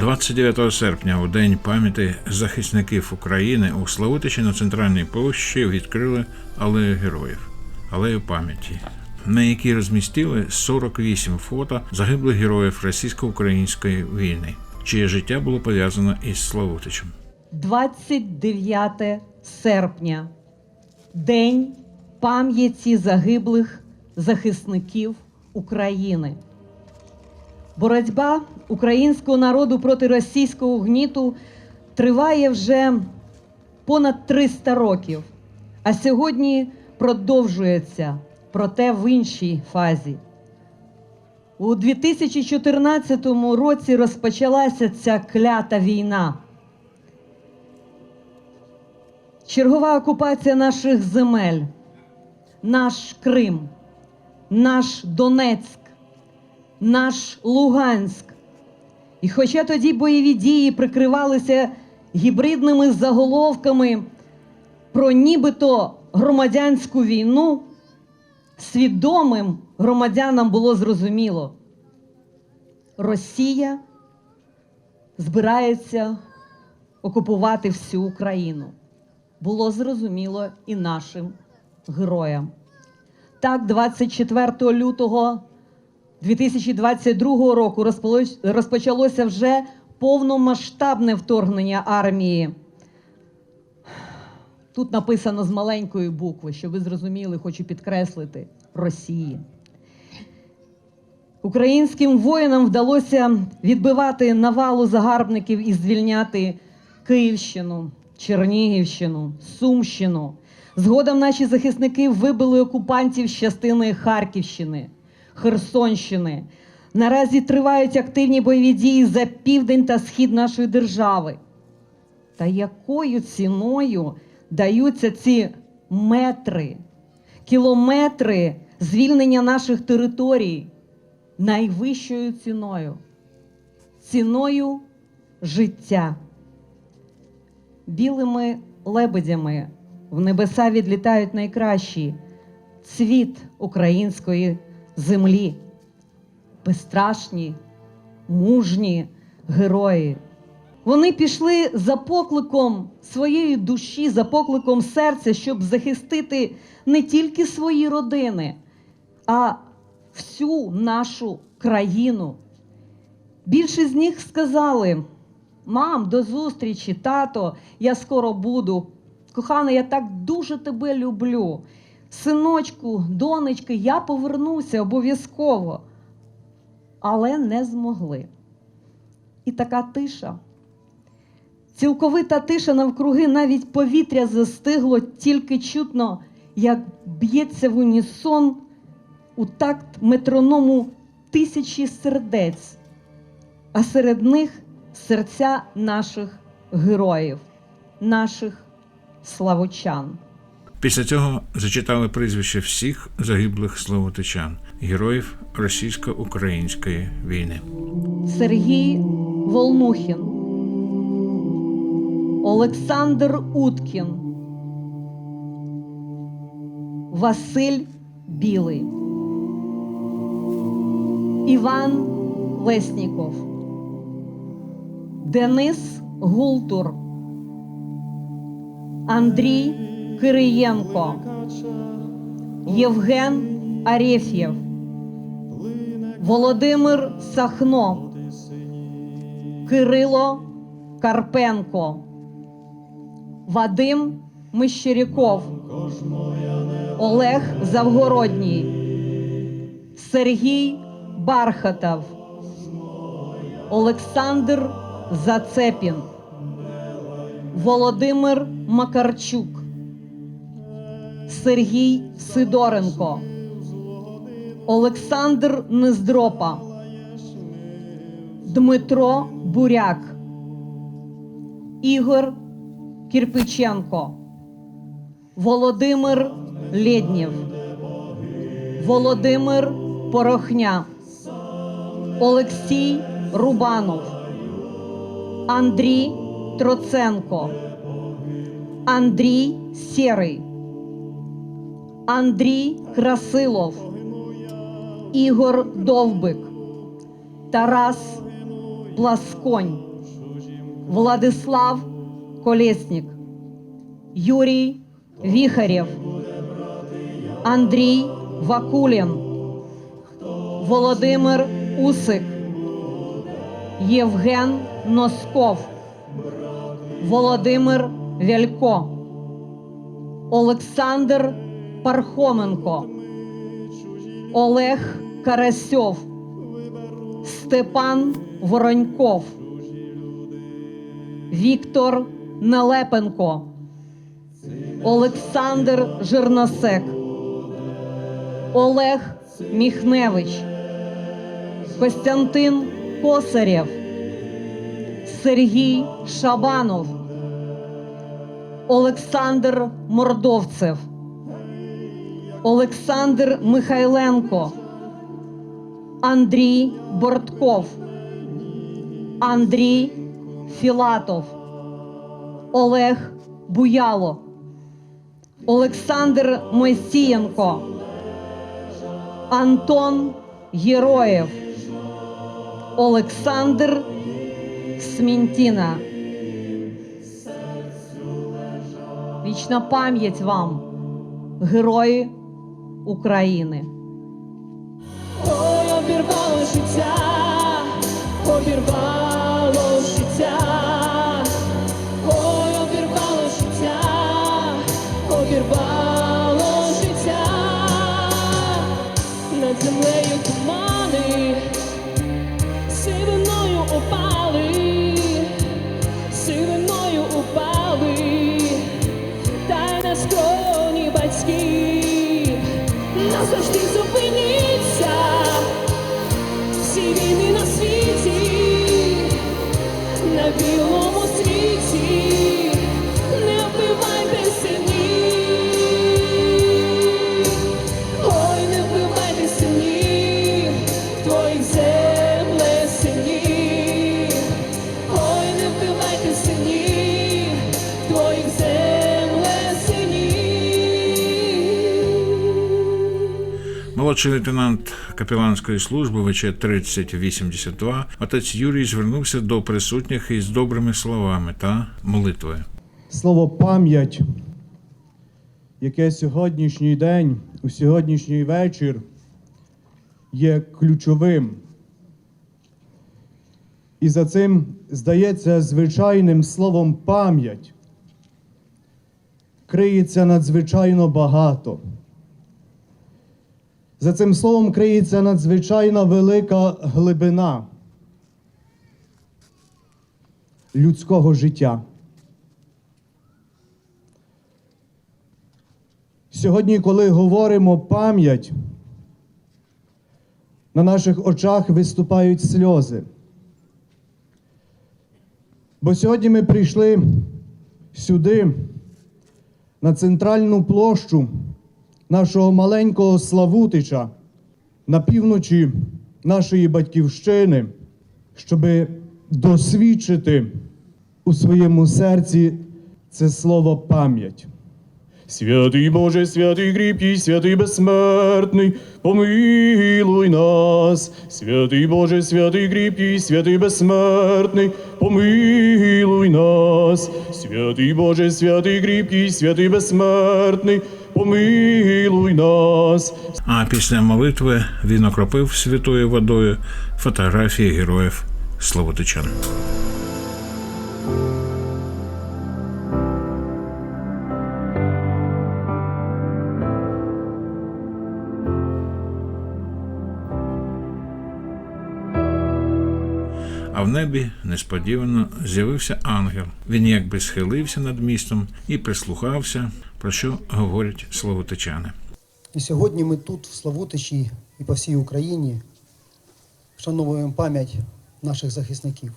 29 серпня, у день пам'яті захисників України, у Славутичі на центральній площі відкрили алею героїв, алею пам'яті, на якій розмістили 48 фото загиблих героїв російсько-української війни, чиє життя було пов'язано із Славутичем. 29 серпня, День пам'яті загиблих захисників України. Боротьба українського народу проти російського гніту триває вже понад 300 років, а сьогодні продовжується, проте в іншій фазі. У 2014 році розпочалася ця клята війна. Чергова окупація наших земель, наш Крим, наш Донецьк, наш Луганськ. І хоча тоді бойові дії прикривалися гібридними заголовками про нібито громадянську війну, свідомим громадянам було зрозуміло, Росія збирається окупувати всю Україну було зрозуміло і нашим героям. Так, 24 лютого 2022 року розпочалося вже повномасштабне вторгнення армії. Тут написано з маленької букви, щоб ви зрозуміли, хочу підкреслити Росії. Українським воїнам вдалося відбивати навалу загарбників і звільняти Київщину, Чернігівщину, Сумщину. Згодом наші захисники вибили окупантів з частини Харківщини, Херсонщини. Наразі тривають активні бойові дії за південь та схід нашої держави. Та якою ціною даються ці метри, кілометри звільнення наших територій найвищою ціною ціною життя. Білими лебедями в небеса відлітають найкращі цвіт української землі, безстрашні, мужні герої. Вони пішли за покликом своєї душі, за покликом серця, щоб захистити не тільки свої родини, а всю нашу країну. Більшість з них сказали: Мам, до зустрічі, тато, я скоро буду. Кохана, я так дуже тебе люблю. Синочку, донечки, я повернуся обов'язково. Але не змогли. І така тиша. Цілковита тиша навкруги, навіть повітря застигло, тільки чутно, як б'ється в унісон у такт метроному тисячі сердець, а серед них серця наших героїв, наших славучан. Після цього зачитали прізвище всіх загиблих славутичан, героїв російсько-української війни. Сергій Волнухін, Олександр Уткін, Василь Білий, Іван Лесніков, Денис Гултур, Андрій Кириєнко, Євген Арефєв, Володимир Сахно, Кирило Карпенко, Вадим Мищеряков, Олег Завгородній, Сергій Бархатов, Олександр Зацепін, Володимир Макарчук, Сергій Сидоренко, Олександр Нездропа, Дмитро Буряк, Ігор Кірпиченко, Володимир Лєднєв, Володимир Порохня, Олексій Рубанов, Андрій Троценко, Андрій Сєрий, Андрій Красилов, Ігор Довбик, Тарас Пласконь, Владислав Колєснік, Юрій Віхарєв, Андрій Вакулін, Володимир Усик, Євген Носков, Володимир Вялько, Олександр Пархоменко, Олег Карасьов, Степан Вороньков, Віктор Нелепенко, Олександр Жирносек, Олег Міхневич, Костянтин Косарєв, Сергій Шабанов, Олександр Мордовцев, Олександр Михайленко, Андрій Бортков, Андрій Філатов, Олег Буяло, Олександр Мойсієнко, Антон Єроєв, Олександр Смінтіна. Вічна пам'ять вам, герої України. Ой, обірвало життя, Молодший лейтенант капеланської служби ВЧ 3082 отець Юрій звернувся до присутніх із добрими словами та молитвою. Слово пам'ять, яке сьогоднішній день, у сьогоднішній вечір є ключовим. І за цим здається звичайним словом пам'ять криється надзвичайно багато. За цим словом криється надзвичайно велика глибина людського життя. Сьогодні, коли говоримо пам'ять, на наших очах виступають сльози. Бо сьогодні ми прийшли сюди, на центральну площу нашого маленького Славутича на півночі нашої батьківщини, щоб досвідчити у своєму серці це слово пам'ять. Святий Боже, святий кріпкий, святий безсмертний, помилуй нас. Святий Боже, святий кріпкий, святий безсмертний, помилуй нас. Святий Боже, святий кріпкий, святий безсмертний, помилуй нас. А після молитви він окропив святою водою фотографії героїв Славутичан. А в небі несподівано з'явився ангел. Він якби схилився над містом і прислухався, про що говорять славутичани. І сьогодні ми тут, в Славутичі і по всій Україні, вшановуємо пам'ять наших захисників,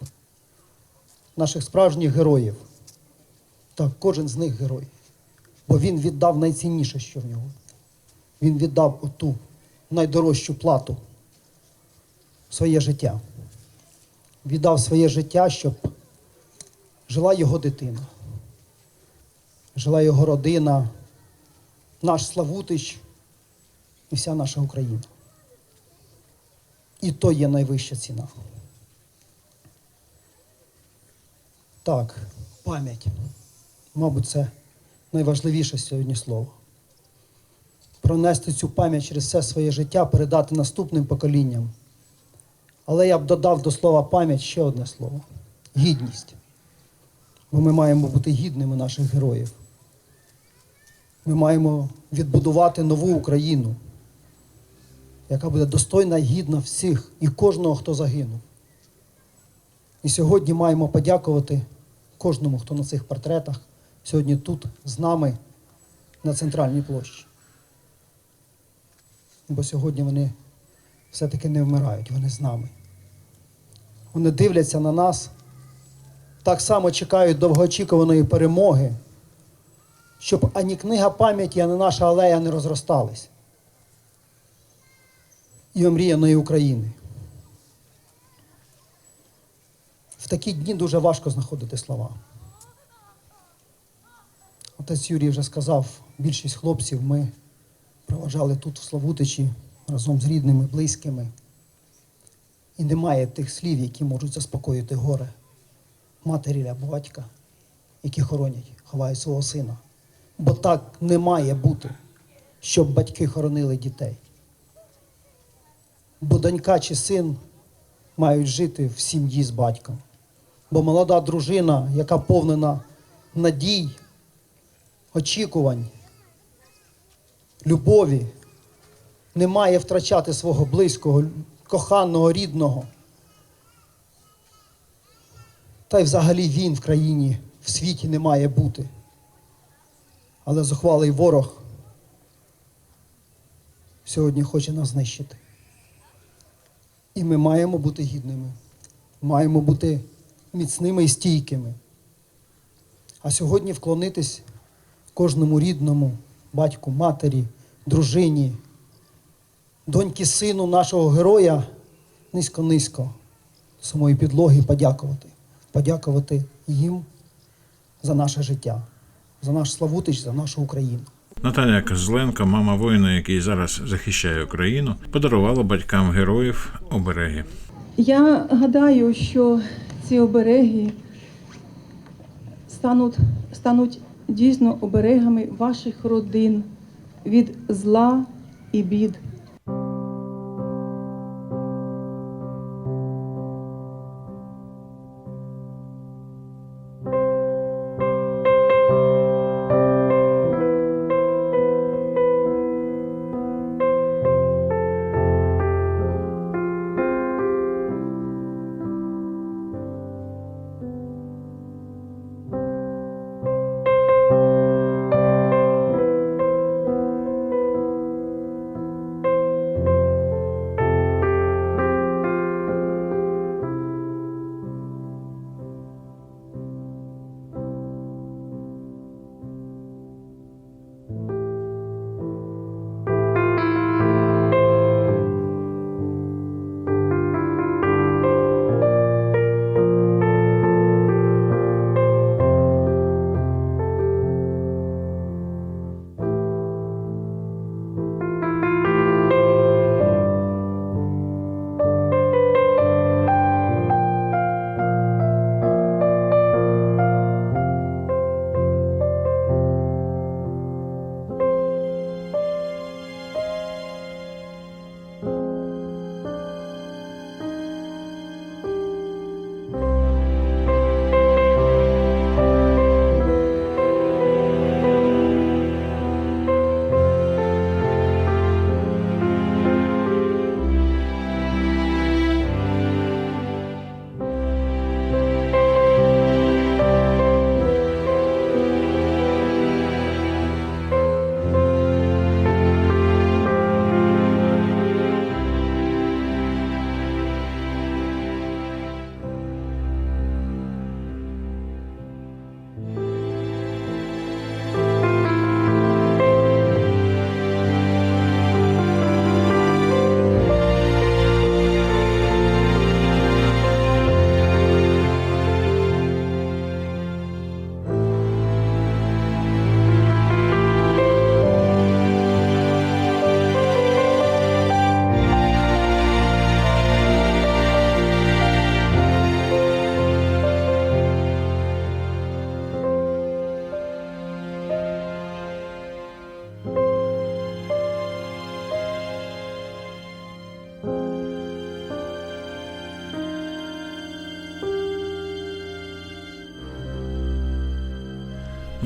наших справжніх героїв. Так, кожен з них герой. Бо він віддав найцінніше, що в нього. Він віддав оту найдорожчу плату своє життя. Віддав своє життя, щоб жила його дитина, жила його родина, наш Славутич і вся наша Україна. І то є найвища ціна. Так, пам'ять. Мабуть, це найважливіше сьогодні слово. Пронести цю пам'ять через все своє життя, передати наступним поколінням. Але я б додав до слова пам'ять ще одне слово гідність. Бо ми маємо бути гідними наших героїв. Ми маємо відбудувати нову Україну, яка буде достойна і гідна всіх і кожного, хто загинув. І сьогодні маємо подякувати кожному, хто на цих портретах сьогодні тут з нами на центральній площі. Бо сьогодні вони все-таки не вмирають, вони з нами. Вони дивляться на нас, так само чекають довгоочікуваної перемоги, щоб ані книга пам'яті, ані наша алея не розростались. І омріяної України. В такі дні дуже важко знаходити слова. Отець Юрій вже сказав, більшість хлопців ми проважали тут, в Славутичі, разом з рідними, близькими. І немає тих слів, які можуть заспокоїти горе матері або батька, які хоронять, ховають свого сина. Бо так не має бути, щоб батьки хоронили дітей. Бо донька чи син мають жити в сім'ї з батьком. Бо молода дружина, яка повнена надій, очікувань, любові, не має втрачати свого близького, коханого, рідного. Та й взагалі він в країні, в світі не має бути. Але зухвалий ворог сьогодні хоче нас знищити. І ми маємо бути гідними, маємо бути міцними і стійкими. А сьогодні вклонитись кожному рідному, батьку, матері, дружині, доньки сину нашого героя низько-низько самої підлоги подякувати. Подякувати їм за наше життя, за наш Славутич, за нашу Україну. Наталя Козленко, мама воїна, який зараз захищає Україну, подарувала батькам героїв обереги. Я гадаю, що ці обереги стануть, стануть дійсно оберегами ваших родин від зла і бід.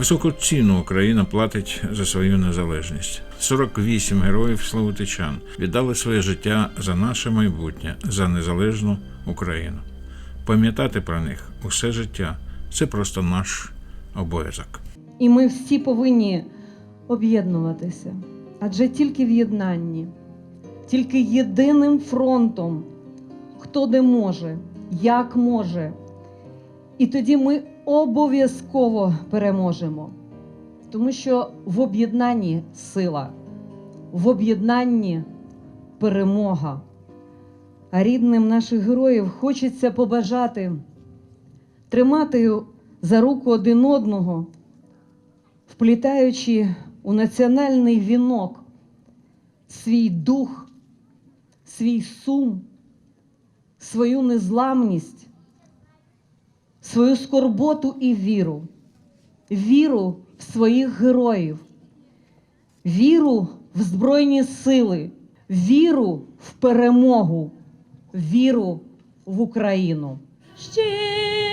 Високу ціну Україна платить за свою незалежність. 48 героїв славутичан віддали своє життя за наше майбутнє, за незалежну Україну. Пам'ятати про них усе життя це просто наш обов'язок. І ми всі повинні об'єднуватися. Адже тільки в єднанні, тільки єдиним фронтом, хто де може, як може. І тоді ми обов'язково переможемо. Тому що в об'єднанні сила, в об'єднанні перемога. А рідним наших героїв хочеться побажати тримати за руку один одного, вплітаючи у національний вінок свій дух, свій сум, свою незламність, свою скорботу і віру, віру в своїх героїв, віру в Збройні сили, віру в перемогу, віру в Україну. Ще